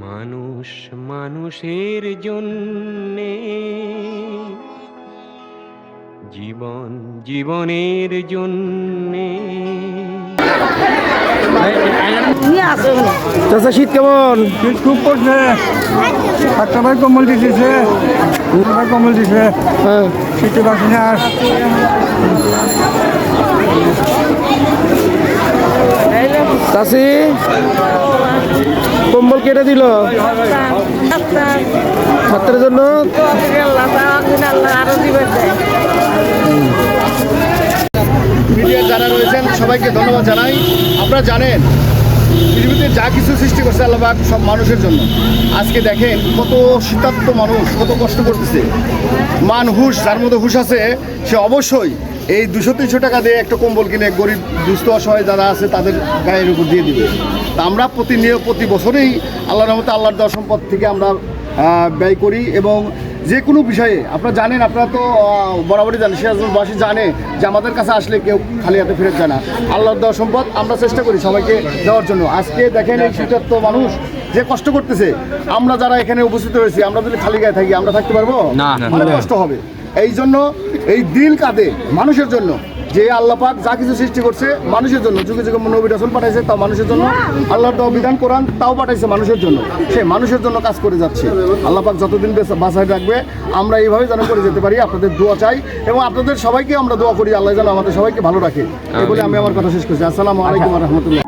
মানুষ মানুষের জন্যে। জীবন জীবনের জন্যে। চাচা শীত কেমন? শীত খুব পড়ছে। একটা ভাই কম্বল দিতেছে। ভাই কম্বল দিছে হ্যাঁ। শীতে পাচ্ছি না। আর চাষি কেটে দিল? ছাত্রের জন্য? যারা রয়েছেন, সবাইকে ধন্যবাদ জানাই। আপনারা জানেন, পৃথিবীতে যা কিছু সৃষ্টি করছে আল্লাহবাক সব মানুষের জন্য। আজকে দেখেন কত শীতার্থ মানুষ, কত কষ্ট করতেছে। মান হুশ, যার মধ্যে হুশ আছে, সে অবশ্যই এই দুশো তিনশো টাকা দিয়ে একটা কম্বল কিনে গরিব, দুস্থ, অসহায় যারা আছে, তাদের গায়ের উপর দিয়ে দিবে। তা আমরা প্রতিনিয়ত প্রতি বছরেই আল্লাহর রহমতে আল্লাহর দেওয়া সম্পদ থেকে আমরা ব্যয় করি এবং যে কোনো বিষয়ে আপনারা জানেন আপনারা তো বরাবরই জানেন সিরাজবাসী জানে যে আমাদের কাছে আসলে কেউ খালি হাতে ফেরত যায় না। আল্লাহর দেওয়া সম্পদ আমরা চেষ্টা করি সবাইকে দেওয়ার জন্য। আজকে দেখেন এই শীতার্থ মানুষ যে কষ্ট করতেছে। আমরা যারা এখানে উপস্থিত হয়েছি আমরা যদি খালি গায়ে থাকি আমরা থাকতে পারব? না, না। কষ্ট হবে। এই জন্য এই দিল কাঁদে মানুষের জন্য যে আল্লাহ পাক যা কিছু সৃষ্টি করছে মানুষের জন্য, যুগে যুগে নবী রাসুল পাঠাইছে তাও মানুষের জন্য, আল্লাহর দেওয়া বিধান, কোরআন তাও পাঠাইছে মানুষের জন্য। সে মানুষের জন্য কাজ করে যাচ্ছে। আল্লাহ পাক যতদিন বাসায় রাখবে, আমরা এইভাবে যেন করে যেতে পারি, আপনাদের দোয়া চাই এবং আপনাদের সবাইকে আমরা দোয়া করি, আল্লাহ যেন আমাদের সবাইকে ভালো রাখে। এই বলে আমি আমার কথা শেষ করছি। আসসালামু আলাইকুম রহমতুল্লাহ।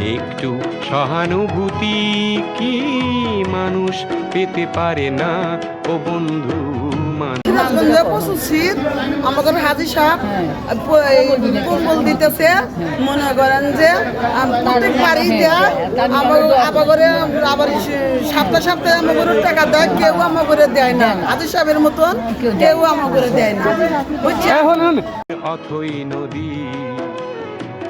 একটু সহানুভূতি কি মানুষ পেতে পারে না? ও বন্ধু মানুষ সিরাজগঞ্জে প্রচুর শীত আমাদের হাজি সাহেব কম্বল দিতেছে। মনে করেন যে প্রত্যেক বাড়ি দেয় আমার আবার আবার সে- সপ্তাহে সপ্তাহে আমাদের টাকা দেয় কেউ আমাদের দেয় না। হাজি সাহেবের মতন কেউ আমাদের দেয় না। বুঝছেন? অথই নদী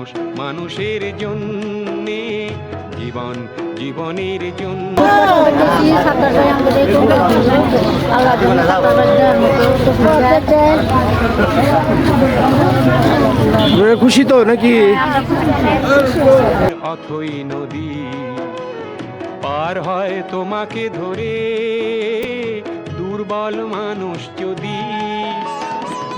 মানুষ মানুষের জন্যে জীবন জীবনের জন্য। খুশি তো নাকি? অথই নদী পার হয় তোমাকে ধরে দুর্বল মানুষ যদি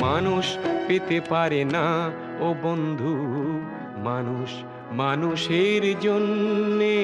মানুষ পেতে পারে না। ও বন্ধু মানুষ মানুষের জন্যে